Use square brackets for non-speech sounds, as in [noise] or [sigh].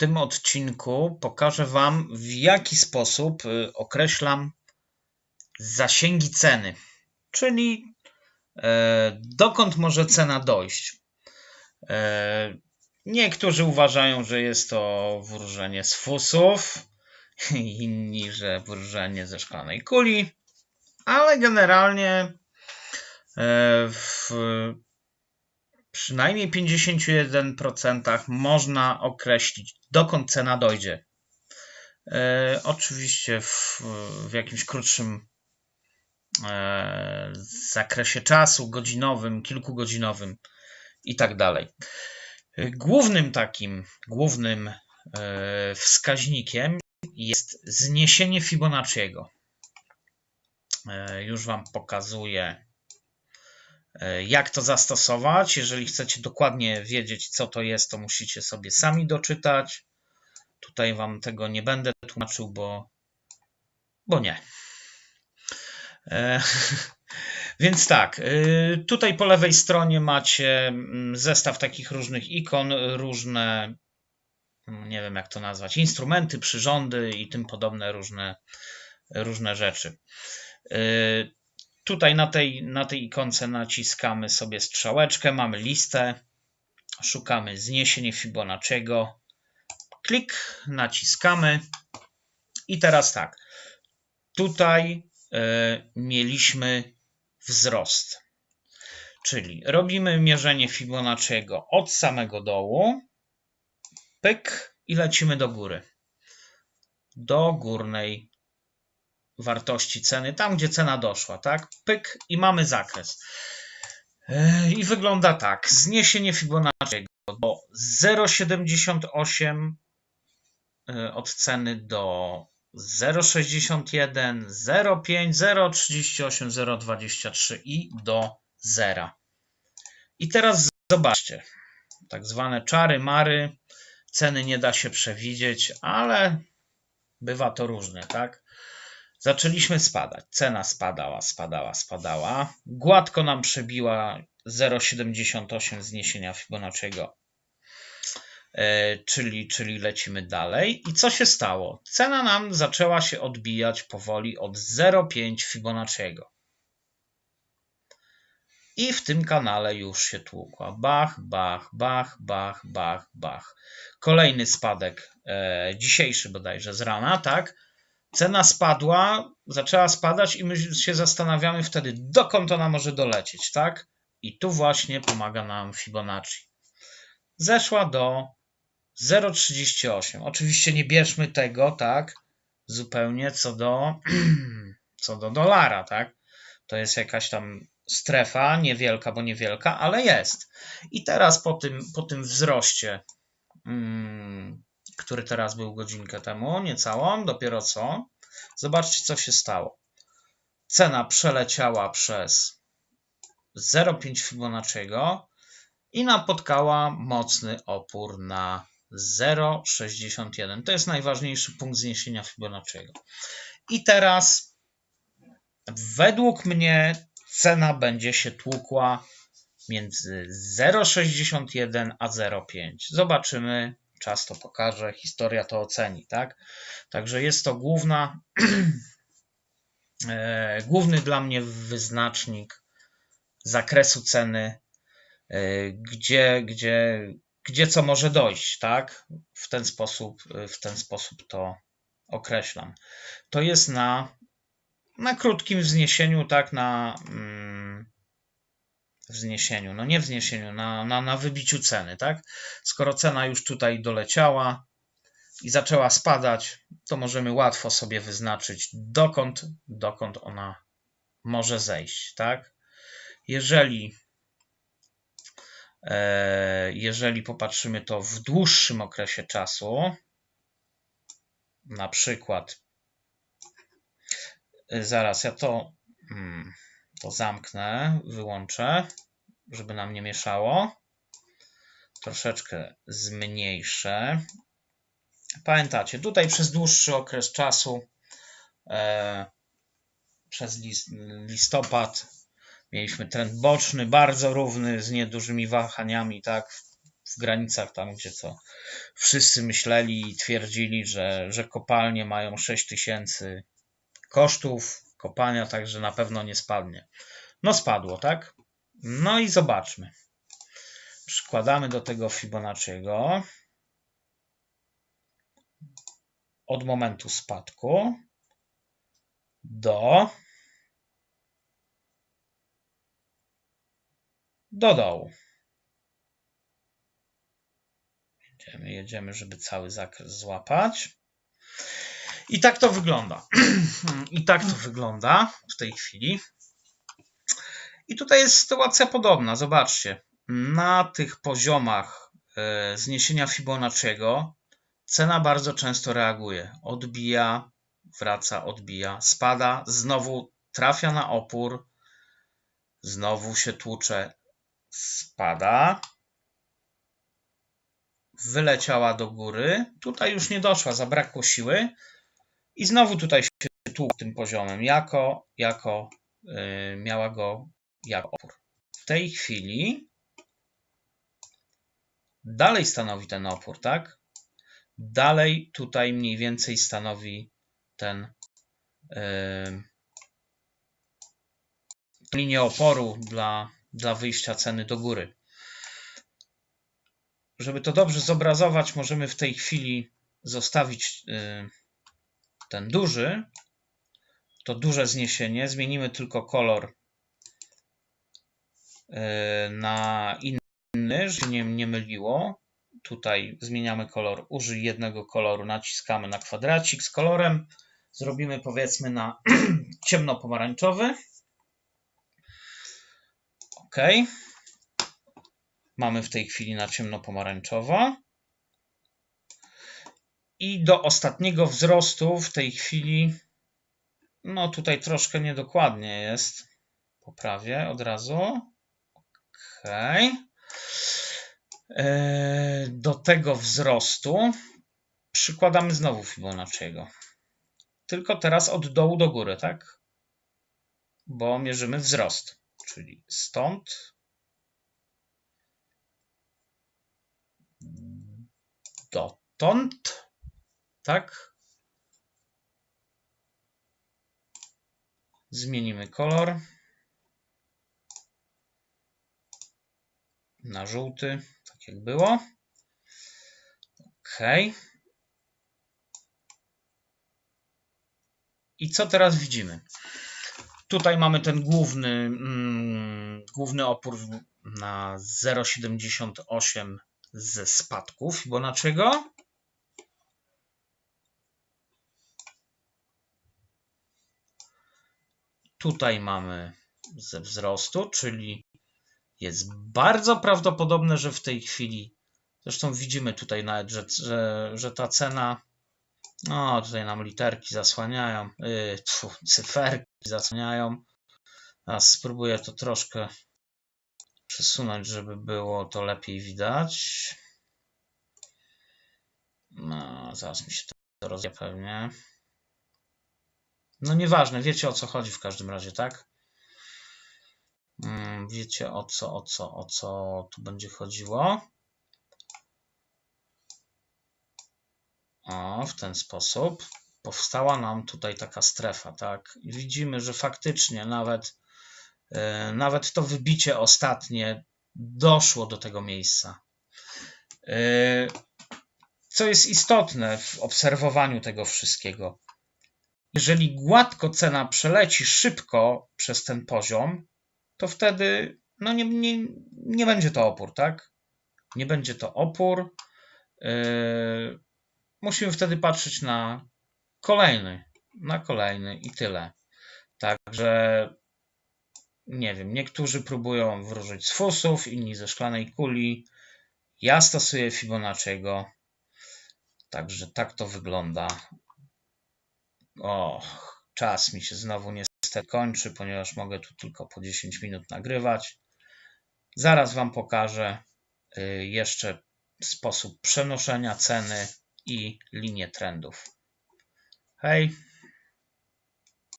tym odcinku pokażę Wam, w jaki sposób y, określam zasięgi ceny, czyli e, dokąd może cena dojść. E, Niektórzy uważają, że jest to wróżenie z fusów, [laughs] inni, że wróżenie ze szklanej kuli, ale generalnie e, w przynajmniej 51% można określić, dokąd cena dojdzie. E, oczywiście w, w jakimś krótszym e, zakresie czasu, godzinowym, kilkugodzinowym i tak dalej. Głównym takim, głównym e, wskaźnikiem jest zniesienie Fibonacciego. E, Już Wam pokazuję, jak to zastosować. Jeżeli chcecie dokładnie wiedzieć, co to jest, to musicie sobie sami doczytać. Tutaj Wam tego nie będę tłumaczył, bo, bo nie. E, [laughs] Więc tak, y, tutaj po lewej stronie macie mm, zestaw takich różnych ikon, różne, mm, nie wiem jak to nazwać, instrumenty, przyrządy i tym podobne różne, różne rzeczy. Tutaj na tej, na tej ikonce naciskamy sobie strzałeczkę, mamy listę, szukamy zniesienie Fibonacciego, klik, naciskamy i teraz tak, tutaj y, mieliśmy wzrost. Czyli robimy mierzenie Fibonacciego od samego dołu, pyk i lecimy do góry. Do górnej wartości ceny, tam gdzie cena doszła, tak? Pyk i mamy zakres. Yy, I wygląda tak. Zniesienie Fibonacciego do 0,78 yy, od ceny do 0,61, 0,5, 0,38, 0,23 i do 0. I teraz zobaczcie, tak zwane czary mary, ceny nie da się przewidzieć, ale bywa to różnie, tak? Zaczęliśmy spadać, cena spadała, spadała, spadała, gładko nam przebiła 0,78 zniesienia Fibonacciego E, czyli, czyli lecimy dalej. I co się stało? Cena nam zaczęła się odbijać powoli od 0,5 Fibonacciego. I w tym kanale już się tłukła. Bach, bach, bach, bach, bach, bach. Kolejny spadek, e, dzisiejszy bodajże z rana, tak? Cena spadła, zaczęła spadać i my się zastanawiamy wtedy, dokąd ona może dolecieć, tak? I tu właśnie pomaga nam Fibonacci. Zeszła do 0,38. Oczywiście nie bierzmy tego, tak, zupełnie co do, [clears throat] co do dolara, tak. To jest jakaś tam strefa, niewielka, bo niewielka, ale jest. I teraz po tym, po tym wzroście, mm, który teraz był godzinkę temu, niecałą, dopiero co, zobaczcie, co się stało. Cena przeleciała przez 0,5 Fibonacciego i napotkała mocny opór na 0,61. To jest najważniejszy punkt zniesienia Fibonacciego. I teraz według mnie cena będzie się tłukła między 0,61 a 0,5. Zobaczymy, czas to pokaże, historia to oceni, tak? Także jest to główna, [clears throat] e, główny dla mnie wyznacznik zakresu ceny, e, gdzie, gdzie gdzie co może dojść, tak? W ten sposób, w ten sposób to określam. To jest na, na krótkim wzniesieniu, tak? Na mm, wzniesieniu, no nie wzniesieniu, na, na, na wybiciu ceny, tak? Skoro cena już tutaj doleciała i zaczęła spadać, to możemy łatwo sobie wyznaczyć, dokąd, dokąd ona może zejść, tak? Jeżeli E, jeżeli popatrzymy to w dłuższym okresie czasu, na przykład, e, zaraz ja to, hmm, to zamknę, wyłączę, żeby nam nie mieszało. Troszeczkę zmniejszę. Pamiętacie, tutaj przez dłuższy okres czasu, e, przez listopad, Mieliśmy trend boczny, bardzo równy, z niedużymi wahaniami, tak? w granicach tam, gdzie co wszyscy myśleli i twierdzili, że, że kopalnie mają 6000 kosztów kopania, także na pewno nie spadnie. No spadło, tak? No i zobaczmy. Przykładamy do tego Fibonacciego od momentu spadku do do dołu. Jedziemy, jedziemy, żeby cały zakres złapać. I tak to wygląda. [clears throat] I tak to wygląda w tej chwili. I tutaj jest sytuacja podobna. Zobaczcie. Na tych poziomach e, zniesienia Fibonacciego cena bardzo często reaguje. Odbija, wraca, odbija, spada, znowu trafia na opór, znowu się tłucze, spada, wyleciała do góry, tutaj już nie doszła, zabrakło siły i znowu tutaj się tłukł tym poziomem, jako, jako yy, miała go jako opór. W tej chwili dalej stanowi ten opór, tak? Dalej tutaj mniej więcej stanowi ten yy, linię oporu dla, dla wyjścia ceny do góry. Żeby to dobrze zobrazować, możemy w tej chwili zostawić yy, ten duży, to duże zniesienie. Zmienimy tylko kolor yy, na inny, żeby nie, nie myliło. Tutaj zmieniamy kolor, użyj jednego koloru, naciskamy na kwadracik z kolorem. Zrobimy powiedzmy na [clears throat] ciemno-pomarańczowy. OK. Mamy w tej chwili na ciemno-pomarańczowo. I do ostatniego wzrostu w tej chwili, no tutaj troszkę niedokładnie jest. Poprawię od razu. OK. Do tego wzrostu przykładamy znowu Fibonacciego. Tylko teraz od dołu do góry, tak? Bo mierzymy wzrost, czyli stąd dotąd, tak? Zmienimy kolor na żółty, tak jak było. OK. I co teraz widzimy? Tutaj mamy ten główny, mm, główny opór na 0,78 ze spadków Fibonacciego. Tutaj mamy ze wzrostu, czyli jest bardzo prawdopodobne, że w tej chwili, zresztą widzimy tutaj nawet, że, że, że ta cena, no tutaj nam literki zasłaniają, yy, tfu, cyferki zasłaniają. Teraz spróbuję to troszkę przesunąć, żeby było to lepiej widać. No, zaraz mi się to rozwija pewnie. No nieważne, wiecie o co chodzi w każdym razie, tak? Mm, wiecie o co, o co, o co tu będzie chodziło. O, w ten sposób powstała nam tutaj taka strefa, tak? Widzimy, że faktycznie nawet, yy, nawet to wybicie ostatnie doszło do tego miejsca. Yy, co jest istotne w obserwowaniu tego wszystkiego. Jeżeli gładko cena przeleci szybko przez ten poziom, to wtedy no nie, nie, nie będzie to opór, tak? Nie będzie to opór. Yy, musimy wtedy patrzeć na kolejny, na kolejny i tyle. Także nie wiem, niektórzy próbują wróżyć z fusów, inni ze szklanej kuli. Ja stosuję Fibonacciego. Także tak to wygląda. O, czas mi się znowu niestety kończy, ponieważ mogę tu tylko po 10 minut nagrywać. Zaraz Wam pokażę y, jeszcze sposób przenoszenia ceny i linię trendów. Hej!